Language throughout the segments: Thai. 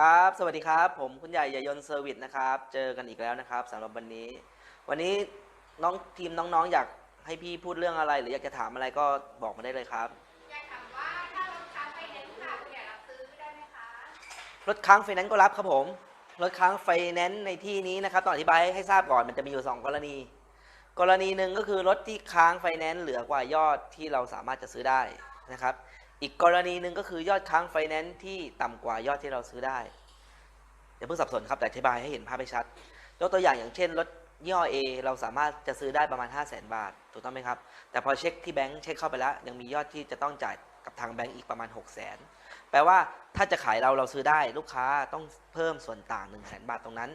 ครับ สวัสดีครับ ผมคุณใหญ่ใหญ่ยนต์เซอร์วิสนะครับ เจอกันอีกแล้วนะครับสำหรับวันนี้ วันนี้น้องทีมน้องๆ อยากให้พี่พูดเรื่องอะไร หรืออยากจะถามอะไรก็บอกมาได้เลยครับ อยากถามว่าถ้ารถค้างไฟแนนซ์ค่ะคุณอยากรับซื้อได้ไหมคะ รถค้างไฟแนนซ์ก็รับครับผม รถค้างไฟแนนซ์ในที่นี้นะครับต้องอธิบายให้ทราบก่อนมันจะมีอยู่ 2 กรณี กรณีหนึ่งก็คือรถที่ค้างไฟแนนซ์เหลือกว่ายอดที่เราสามารถจะซื้อได้นะครับ อีกกรณีหนึ่งก็คือยอดค้างไฟแนนซ์ที่ต่ำกว่ายอดที่เราซื้อได้อย่าเพิ่งสับสนครับแต่อธิบายให้เห็นภาพให้ชัดยกตัวอย่างอย่างเช่นรถยี่ห้อ A เราสามารถจะซื้อได้ประมาณ 5 0 0 0 0 0บาท ถูกต้องไหมครับ แต่พอเช็คที่แบงค์เช็คเข้าไปแล้ว ยังมียอดที่จะต้องจ่ายกับทางแบงค์อีกประมาณ 6 0 0 0 0 0แปลว่าถ้าจะขายเราเราซื้อได้ลูกค้าต้องเพิ่มส่วนต่าง1 0 0 0 0 0บาทตรงนั้น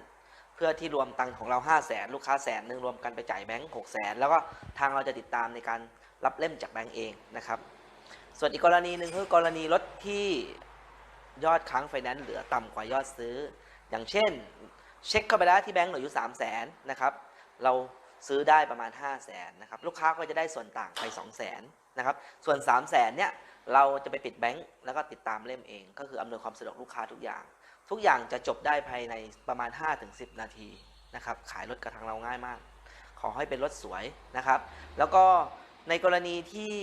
เพื่อที่รวมตังค์ของเรา 5 0 0 0 0 0ลูกค้าแสนหนึ่งรวมกันไปจ่ายแบงค์6 0 0 0 0 0แล้วก็ทางเราจะติดตามในการรับเล่มจากแบงค์เองนะครับ ส่วนอีกกรณีหนึ่งคือกรณีรถที่ยอดค้างไฟแนนซ์เหลือต่ำกว่ายอดซื้อ อย่างเช่น เช็คเข้าไปแล้วที่แบงก์เหลืออยู่3 0 0 0 0นนะครับ เราซื้อได้ประมาณ 5 0 0 0 0นนะครับลูกค้าก็จะได้ส่วนต่างไป 2 0 0 0 0 0นะครับส่วน 3 0 0 0 0นเนี่ยเราจะไปปิดแบงก์แล้วก็ติดตามเล่มเอง ก็คืออำนวยความสะดวกลูกค้าทุกอย่าง ทุกอย่างจะจบได้ภายในประมาณ 5-10 นาทีนะครับขายรถกับทางเราง่ายมาก ขอให้เป็นรถสวยนะครับ แล้วก็ในกรณีที่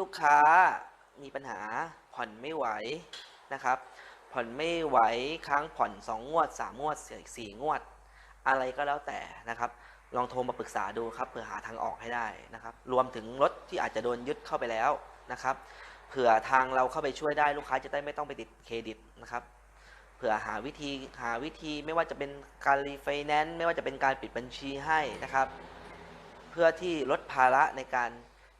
ลูกค้ามีปัญหาผ่อนไม่ไหวนะครับ ผ่อนไม่ไหวค้างผ่อน 2 งวด 3 งวด4 4งวด อะไรก็แล้วแต่นะครับ ลองโทรมาปรึกษาดูครับเผื่อหาทางออกให้ได้นะครับ รวมถึงรถที่อาจจะโดนยึดเข้าไปแล้วนะครับ เผื่อทางเราเข้าไปช่วยได้ลูกค้าจะได้ไม่ต้องไปติดเครดิตนะครับเผื่อหาวิธีหาวิธีไม่ว่าจะเป็นการรีไฟแนนซ์ไม่ว่าจะเป็นการปิดบัญชีให้นะครับ เพื่อที่ลดภาระในการ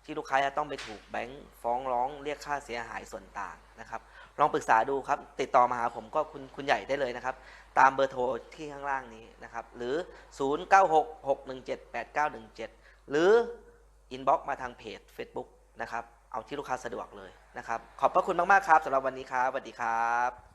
ที่ลูกค้าจะต้องไปถูกแบงค์ฟ้องร้องเรียกค่าเสียหายส่วนต่างนะครับ ลองปรึกษาดูครับ ติดต่อมาหาผมก็คุณคุณใหญ่ได้เลยนะครับ ตามเบอร์โทรที่ข้างล่างนี้นะครับ หรือ 0966178917 หรืออินบ็อกมาทางเพจ Facebook นะครับ เอาที่ลูกค้าสะดวกเลยนะครับ ขอบพระคุณมาก ๆ ครับสำหรับวันนี้ครับสวัสดีครับ